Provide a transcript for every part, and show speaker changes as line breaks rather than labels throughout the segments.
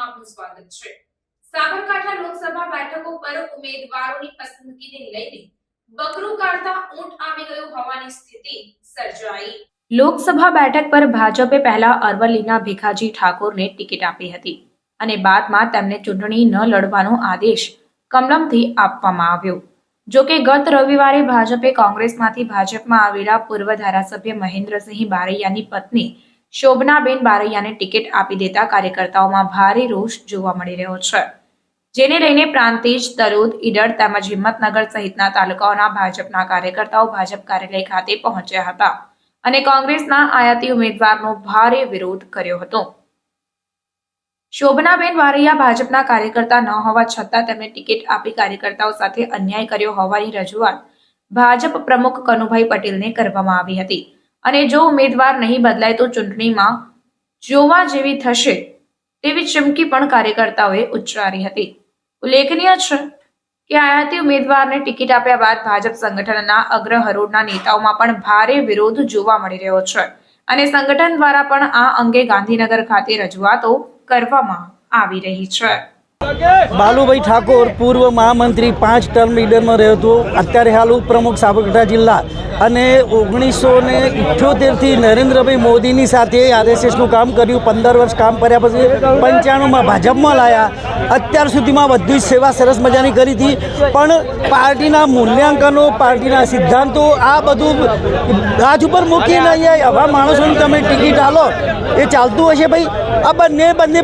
આપનું સ્વાગત છે. સાબરકાંઠા લોકસભા બેઠકો પર ઉમેદવારોની પસંદગીને લઈને બકરું કાઢતા ઊંટ આવી ગયું હોવાની સ્થિતિ સર્જાઈ. લોકસભા બેઠક પર ભાજપે પહેલા અરવલ્લીના ભીખાજી ઠાકોરને ટિકિટ આપી હતી અને બાદમાં તેમને ચૂંટણી ન લડવાનો આદેશ કમલમથી આપવામાં આવ્યો. જો કે ગત રવિવારે ભાજપે કોંગ્રેસમાંથી ભાજપમાં આવેલા પૂર્વ ધારાસભ્ય મહેન્દ્રસિંહ બારૈયાની પત્ની શોભનાબેન બારૈયાને ટિકિટ આપી દેતા કાર્યકર્તાઓમાં ભારે રોષ જોવા મળી રહ્યો છે. જેને લઈને પ્રાંતિજ, તરોદ, ઈડર તેમજ હિંમતનગર સહિતના તાલુકાઓના ભાજપના કાર્યકર્તાઓ ભાજપ કાર્યાલય ખાતે પહોંચ્યા હતા અને કોંગ્રેસના આયાતી ઉમેદવારનો ભારે વિરોધ કર્યો હતો. શોભનાબેન વારૈયા ભાજપના કાર્યકર્તા ન હોવા છતાં તેમણે ટિકિટ આપી કાર્યકર્તાઓ સાથે અન્યાય કર્યો હોવાની રજૂઆત ભાજપ પ્રમુખ કનુભાઈ પટેલને કરવામાં આવી હતી. અને જો ઉમેદવાર નહીં બદલાય તો ચૂંટણીમાં જોવા જેવી થશે તેવી ચીમકી પણ કાર્યકર્તાઓએ ઉચ્ચારી હતી. ઉલ્લેખનીય છે કે આયાતી ઉમેદવારને ટિકિટ આપ્યા બાદ ભાજપ સંગઠનના અગ્ર હરોળના નેતાઓમાં પણ ભારે વિરોધ જોવા મળી રહ્યો છે અને સંગઠન દ્વારા પણ આ અંગે ગાંધીનગર ખાતે રજૂઆતો કરવામાં આવી રહી છે.
બાલુભાઈ ઠાકોર પૂર્વ મહામંત્રી, પાંચ ટર્મ લીડરમાં રહ્યો અત્યારે હાલ ઉપપ્રમુખ સાબરકાંઠા જિલ્લા. અને ઓગણીસો ને ઇઠ્યોતેરથી નરેન્દ્રભાઈ મોદીની સાથે આરએસએસનું કામ કર્યું. પંદર વર્ષ કામ કર્યા પછી પંચાણુંમાં ભાજપમાં લાયા. અત્યાર સુધીમાં બધી જ સેવા સરસ મજાની કરી હતી. પણ પાર્ટીના મૂલ્યાંકનો, પાર્ટીના સિદ્ધાંતો, આ બધું ગાજ ઉપર મૂકીને અહીંયા આવા માણસોને તમે ટિકિટ આલો. એ ચાલતું હશે ભાઈ? આ બંને બંને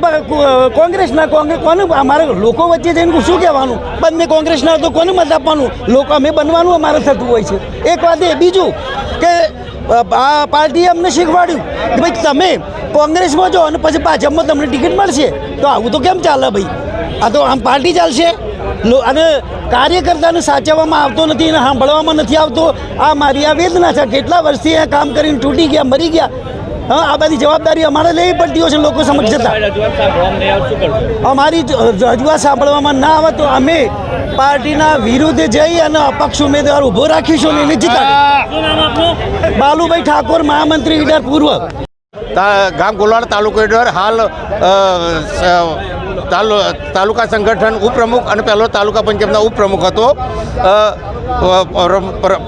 કોંગ્રેસના કોંગ્રેસ કોને અમારે લોકો વચ્ચે જઈને શું કહેવાનું? બંને કોંગ્રેસના તો કોને મત આપવાનું? લોકો અમે બનવાનું અમારે થતું હોય છે. એક વાત એ, બીજું કે આ પાર્ટીએ અમને શીખવાડ્યું કે ભાઈ તમે કોંગ્રેસમાં જો અને પછી ભાજપમાં તમને ટિકિટ મળશે. તો આવું તો કેમ ચાલે ભાઈ? આ તો આમ પાર્ટી ચાલશે. અને કાર્યકર્તાને સાચવવામાં આવતો નથી અને સાંભળવામાં નથી આવતો. આ મારી આ વેદના છે. કેટલા વર્ષથી અહીંયા કામ કરીને તૂટી ગયા, મરી ગયા. હા આ બધી જવાબદારી અમારે લેવી પડતી હોય છે લોકો સમક્ષ જતા. અમારી રજૂઆત સાંભળવામાં ના આવે તો અમે પાર્ટીના વિરુદ્ધ જઈ અને અપક્ષ ઉમેદવાર ઊભો રાખીશું અને એને જીતાડીશું બાલુભાઈ ઠાકોર મહામંત્રી ઈડર પૂર્વ.
ગામ કોલાડ તાલુકો હેઠળ હાલ તાલુકા સંગઠન ઉપપ્રમુખ અને પહેલો તાલુકા પંચાયતના ઉપપ્રમુખ હતો.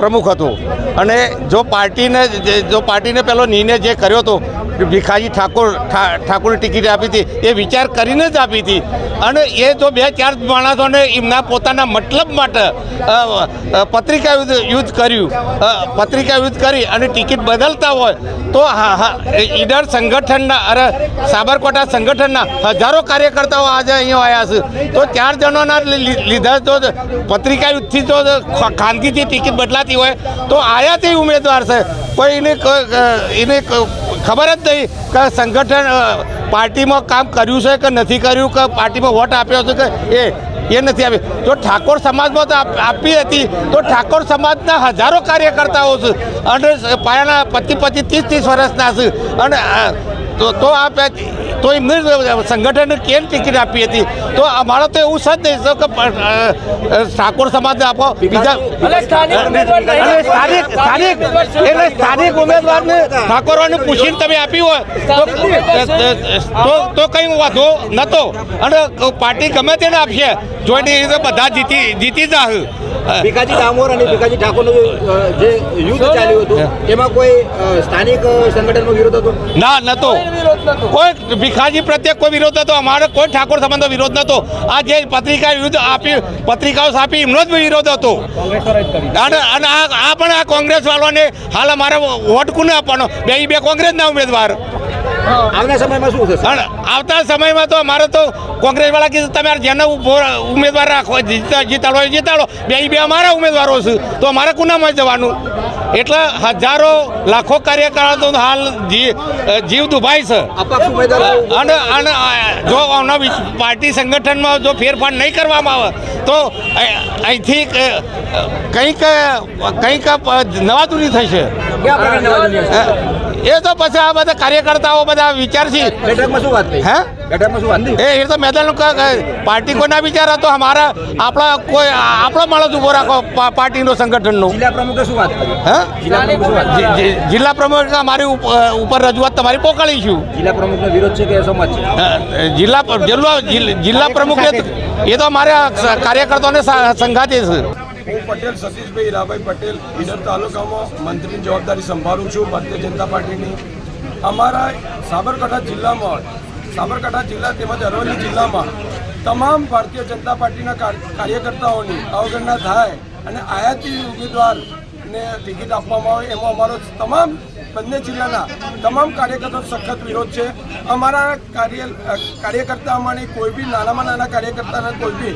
પ્રમુખ હતું. અને જો પાર્ટીને જો પાર્ટીને પહેલો નિર્ણય જે કર્યો હતો ભીખાજી ઠાકોર ઠાકોરની ટિકિટ આપી હતી. એ વિચાર કરીને જ આપી હતી. અને એ જો બે ચાર માણસોને એમના પોતાના મતલબ માટે પત્રિકા યુદ્ધ કર્યું. પત્રિકા યુદ્ધ કરી અને ટિકિટ બદલતા હોય તો ઈડર સંગઠનના અરે સાબરકોટા સંગઠનના હજારો કાર્યકર્તાઓ આજે અહીંયા આવ્યા છે. તો ચાર જણોના લીધા તો પત્રિકા યુદ્ધથી તો ખાનગીથી ટિકિટ બદલાતી હોય. તો આયા તે ઉમેદવાર છે. કોઈ એને એને ખબર જ નહીં કે સંગઠન પાર્ટીમાં કામ કર્યું છે કે નથી કર્યું, કે પાર્ટીમાં વોટ આપ્યો છે કે એ એ નથી આપી જો ઠાકોર સમાજમાં તો આપ- હતી. તો ઠાકોર સમાજના હજારો કાર્યકર્તાઓ છે. અને પાયાના પચીસ પચીસ ત્રીસ ત્રીસ વર્ષના છે. અને તો આપ્યા તો એમને સંગઠને કેમ ટિકિટ આપી હતી? તો અમારો તો એવું સજ નહીં. કે ઠાકોર સમાજને આપો. બીજા સ્થાનિક સ્થાનિક એટલે સ્થાનિક ઉમેદવારને ઠાકોરોને પૂછીને તમે આપી હોય. તો તો તો કંઈ વાંધો નહોતો અને પાર્ટી ગમે તેને આપશે. જોઈને એ બધા જીતી જીતી જાહે.
ભીખાજી ડામોર અને ભીખાજી ઠાકોરનું જે, જે યુદ્ધ ચાલ્યું હતું એમાં કોઈ સ્થાનિક સંગઠનનો વિરોધ હતો?
ના નતો. કોઈ ભીખાજી પ્રત્યે કોઈ વિરોધ નતો અમારો કોઈ ઠાકોર સંબંધો વિરોધ નતો આ જે પત્રિકા વિરુદ્ધ આપી પત્રિકાઓ આપી એમનો જ વિરોધ હતો. અને આ આ પણ આ કોંગ્રેસ વાળાને હાલ અમારે વોટ કોને આપવાનો? બે બે કોંગ્રેસના ઉમેદવાર.
આવતા સમયમાં શું થશે?
આવતા સમયમાં તો અમારે તો કોંગ્રેસ વાળા કીધું તમે જેને ઉમેદવાર રાખો જીતા જીતાડો જીતાડો. બે બે અમારા ઉમેદવારો છે. તો અમારે કુનામાં જવાનું? એટલે હજારો લાખો કાર્યકરો હાલ જી- જીવ દુભાય છે. અને અને જો આના પાર્ટી સંગઠનમાં જો ફેરફાર નહીં કરવામાં આવે તો અહીંથી કંઈક કંઈક નવાતુરી થશે? એ તો પછી આ બધા કાર્યકર્તાઓ બધા વિચારશે. હે? એ એ તો મેદાન કા- કા- પાર્ટી કોના વિચાર હતો? અમારા આપણા કોઈ આપણો માણસ ઊભો રાખો પાર્ટીનો સંગઠનનો.
જિલ્લા પ્રમુખે શું વાત કરી?
હા?
જિલ્લા પ્રમુખ
અમારી ઉપ- ઉપર રજૂઆત તમારી પોકાળીશું.
જિલ્લા પ્રમુખનો વિરોધ છે કે સંમત છે?
જિલ્લા જિલ્લા જિલ્લા પ્રમુખ એ તો- એ તો અમારા કાર્યકર્તાઓને સંઘાતે છે.
હું પટેલ સતીશભાઈ હીરાભાઈ પટેલ ઈડર તાલુકામાં મંત્રીની જવાબદારી સંભાળું છું ભારતીય જનતા પાર્ટીની. અમારા સાબરકાંઠા જિલ્લામાં સાબરકાંઠા જિલ્લા તેમજ અરવલ્લી જિલ્લામાં તમામ ભારતીય જનતા પાર્ટીના કાર્યકર્તાઓની અવગણના થાય અને આયાતી ઉમેદવારને ટિકિટ આપવામાં આવે એમાં અમારો તમામ બંને જિલ્લાના તમામ કાર્યકર્તાનો સખત વિરોધ છે. અમારા કાર્ય કાર્યકર્તામાંની કોઈ બી નાનામાં નાના કાર્યકર્તાને કોઈ બી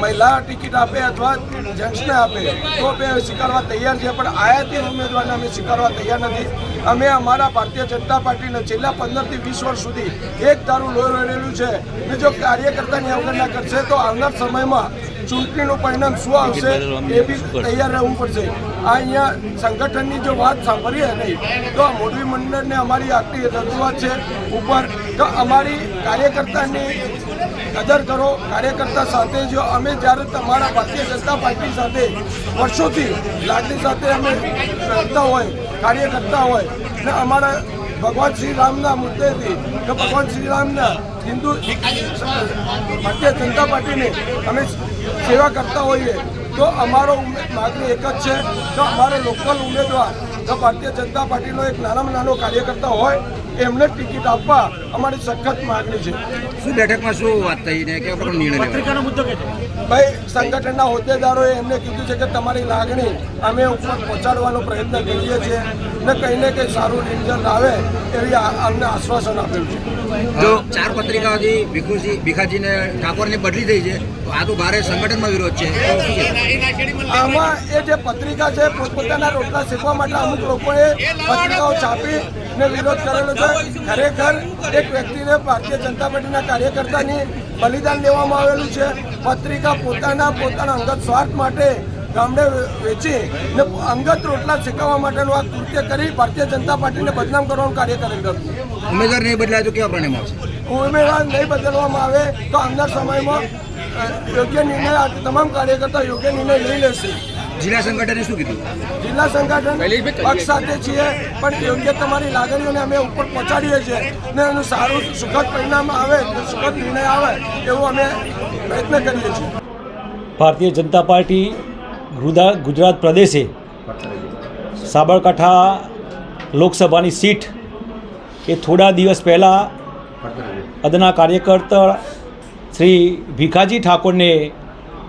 મહિલા ટિકિટ આપે અથવા જેન્ટ્સને આપે તો અમે સ્વીકારવા તૈયાર છે પણ આયાતી ઉમેદવારને અમે સ્વીકારવા તૈયાર નથી. અમે અમારા ભારતીય જનતા પાર્ટીને છેલ્લા પંદરથી વીસ વર્ષ સુધી એક દારૂ લોહી રહેલું છે. ને જો કાર્યકર્તાની અવગણના કરશે તો આવનાર સમયમાં ચૂંટણીનું પરિણામ શું આવશે એ બી તૈયાર રહેવું પડશે. આ અહીંયા સંગઠનની જો વાત સાંભળીએ નહીં તો મોરબી મંડળને અમારી આટલી રજૂઆત છે ઉપર. તો અમારી કાર્યકર્તાની કદર કરો. કાર્યકર્તા સાથે જો અમે જ્યારે તમારા ભારતીય જનતા પાર્ટી સાથે વર્ષોથી લાગણી સાથે અમે કરતા હોય કાર્ય કરતા હોય ને અમારા ભગવાન શ્રી રામના મુદ્દેથી કે ભગવાન શ્રી રામના હિન્દુ ભારતીય જનતા પાર્ટીને અમે સેવા કરતા હોઈએ તો અમારો માગણી એક જ છે તો અમારો લોકલ ઉમેદવાર જો ભારતીય જનતા પાર્ટીનો એક નાનામાં નાનો કાર્યકર્તા હોય એમને ટિકિટ આપવા અમારી સખત માગણી છે.
શું બેઠકમાં શું વાત થઈ ને કેવા પ્રકારનો નિર્ણય લેવાયો?
ભાઈ સંગઠનના હોદ્દેદારોએ એમને કીધું છે કે તમારી લાગણી અમે ઉપર પહોંચાડવાનો પ્રયત્ન કરીએ છીએ ને કંઈ ને કંઈ સારું રિઝલ્ટ આવે એવી અમને આશ્વાસન આપેલું છે.
જો ચાર પત્રિકાઓથી ભીખુજી ભીખાજીને ઠાકોરની બદલી થઈ છે તો આ તો ભારે સંગઠનમાં વિરોધ છે?
આમાં એ જે પત્રિકા છે પોતપોતાના રોટલા શીખવા માટે અમુક લોકોએ પત્રિકાઓ છાપી ને વિરોધ કરેલો છે. ખરેખર એક વ્યક્તિને ભારતીય જનતા પાર્ટીના કાર્યકર્તાની બલિદાન લેવામાં આવેલું છે. પત્રિકા પોતાના પોતાના અંગત સ્વાર્થ માટે ગામડે વેચી ને અંગત રોટલા શીખવવા માટેનું આ કૃત્ય કરી ભારતીય જનતા પાર્ટીને બદનામ કરવાનું કાર્ય કરેલું હતું
ઉમેદવાર નહીં બદલાય તો કેવા પરિણામ આવશે?
ઉમેદવાર નહીં બદલવામાં આવે તો અંદર સમયમાં યોગ્ય નિર્ણય આ તમામ કાર્યકર્તા યોગ્ય નિર્ણય લઈ લેશે.
જિલ્લા સંગઠને શું કીધું?
જિલ્લા સંગઠન પક્ષ સાથે છીએ પણ યોગ્ય તમારી લાગણીઓને અમે ઉપર પહોંચાડીએ છીએ ને એનું સારું સુખદ પરિણામ આવે સુખદ નિર્ણય આવે એવું અમે પ્રયત્ન કરીએ છીએ.
ભારતીય જનતા પાર્ટી ગુદા ગુજરાત પ્રદેશે સાબરકાંઠા લોકસભાની સીટ એ થોડા દિવસ પહેલાં અદના કાર્યકર્તા શ્રી ભીખાજી ઠાકોરને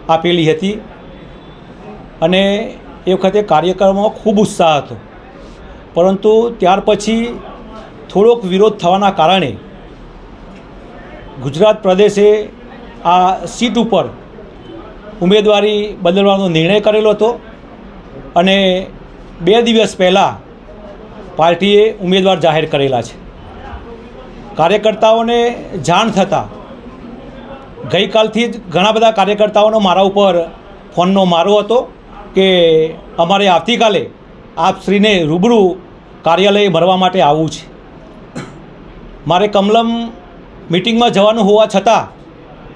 આપેલી હતી. અને એ વખતે કાર્યક્રમમાં ખૂબ ઉત્સાહ હતો. પરંતુ ત્યાર પછી થોડોક વિરોધ થવાના કારણે ગુજરાત પ્રદેશે આ સીટ ઉપર ઉમેદવારી બદલવાનો નિર્ણય કરેલો હતો અને બે દિવસ પહેલાં પાર્ટીએ ઉમેદવાર જાહેર કરેલા છે. કાર્યકર્તાઓને જાણ થતાં ગઈકાલથી જ ઘણા બધા કાર્યકર્તાઓનો મારા ઉપર ફોનનો મારો હતો. કે અમારે આવતીકાલે આપશ્રીને રૂબરૂ કાર્યાલય ભરવા માટે આવવું છે. મારે કમલમ મિટિંગમાં જવાનું હોવા છતાં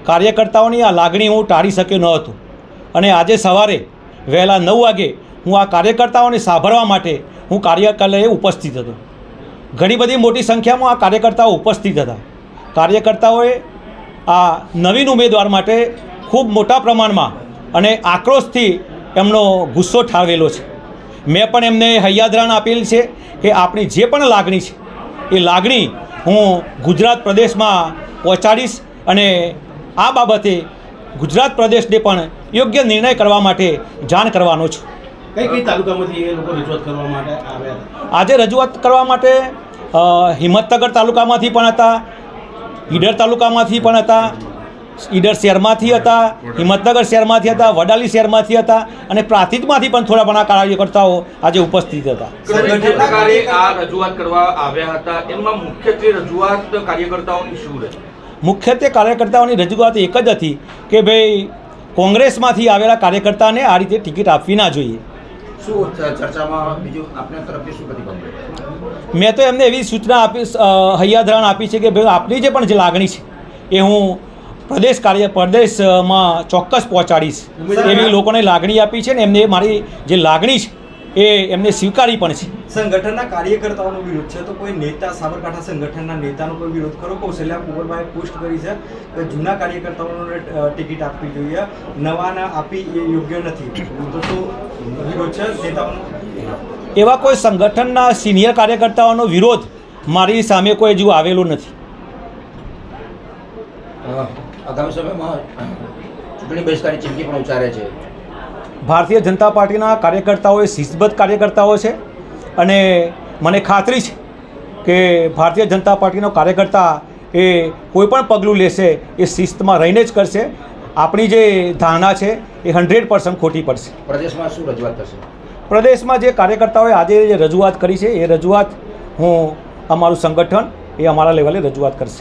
કાર્યકર્તાઓની આ લાગણી હું ટાળી શક્યો ન હતો. અને આજે સવારે વહેલા નવ વાગે હું આ કાર્યકર્તાઓને સાંભળવા માટે હું કાર્યકાલયે ઉપસ્થિત હતો. ઘણી બધી મોટી સંખ્યામાં આ કાર્યકર્તાઓ ઉપસ્થિત હતા. કાર્યકર્તાઓએ આ નવીન ઉમેદવાર માટે ખૂબ મોટા પ્રમાણમાં અને આક્રોશથી એમનો ગુસ્સો ઠાલવેલો છે. મેં પણ એમને હૈયાદરાણ આપેલ છે કે આપણી જે પણ લાગણી છે એ લાગણી હું ગુજરાત પ્રદેશમાં પહોંચાડીશ અને આ બાબતે ગુજરાત પ્રદેશને પણ યોગ્ય નિર્ણય કરવા માટે જાણ કરવાનો છું.
કઈ કઈ તાલુકામાંથી એ લોકો રજૂઆત કરવા માટે આવ્યા
આજે રજૂઆત કરવા માટે હિંમતનગર તાલુકામાંથી પણ હતા ઈડર તાલુકામાંથી પણ હતા ઈડર શહેરમાંથી હતા હિંમતનગર શહેરમાંથી હતા વડાલી શહેરમાંથી હતા અને પ્રાંતિજમાંથી પણ થોડા ઘણા કાર્યકર્તાઓ આજે ઉપસ્થિત હતા.
આ રજૂઆત કરવા આવ્યા હતા. એમાં મુખ્યત્વે રજૂઆત કાર્યકર્તાઓની શું રહી?
મુખ્યત્વે કાર્યકર્તાઓની રજૂઆત એક જ હતી કે ભાઈ કોંગ્રેસમાંથી આવેલા કાર્યકર્તાને આ રીતે ટિકિટ આપવી ના જોઈએ.
શું ચર્ચામાં બીજું આપના તરફથી શું પ્રતિભાવ
મેં તો એમને એવી સૂચના આપી હૈયાધરણ આપી છે કે ભાઈ આપની જે પણ જે લાગણી છે એ હું પ્રદેશ કાર્ય પ્રદેશમાં ચોક્કસ પહોંચાડીશ. એવી લોકોને લાગણી આપી છે ને એમને મારી જે લાગણી છે એ એમને સ્વીકારી પણ છે.
સંગઠનના કાર્યકર્તાઓનો વિરોધ છે તો કોઈ નેતા સાબરકાંઠા સંગઠનના નેતાનો કોઈ વિરોધ કરો કૌશલ્યા કુંવરભાઈ પોસ્ટ કરી છે કે જૂના કાર્યકર્તાઓને ટિકિટ આપવી જોઈએ નવાના આપી એ યોગ્ય નથી. તો શું વિરોધ છે નેતાઓનો?
એવા કોઈ સંગઠનના સિનિયર કાર્યકર્તાઓનો વિરોધ મારી સામે કોઈ હજુ આવેલો નથી.
આગામી સમયમાં ચૂંટણી બહિષ્કારની ચીમકી પણ ઉચ્ચારે છે.
ભારતીય જનતા પાર્ટીના કાર્યકર્તાઓ એ શિસ્તબદ્ધ કાર્યકર્તાઓ છે અને મને ખાતરી છે કે ભારતીય જનતા પાર્ટીનો કાર્યકર્તા એ કોઈ પણ પગલું લેશે એ શિસ્તમાં રહીને જ કરશે. આપણી જે ધારણા છે એ હંડ્રેડ પર્સન્ટ ખોટી પડશે.
પ્રદેશમાં શું રજૂઆત થશે?
પ્રદેશમાં જે કાર્યકર્તાઓએ આજે જે રજૂઆત કરી છે એ રજૂઆત હું અમારું સંગઠન એ અમારા લેવલે રજૂઆત કરશે.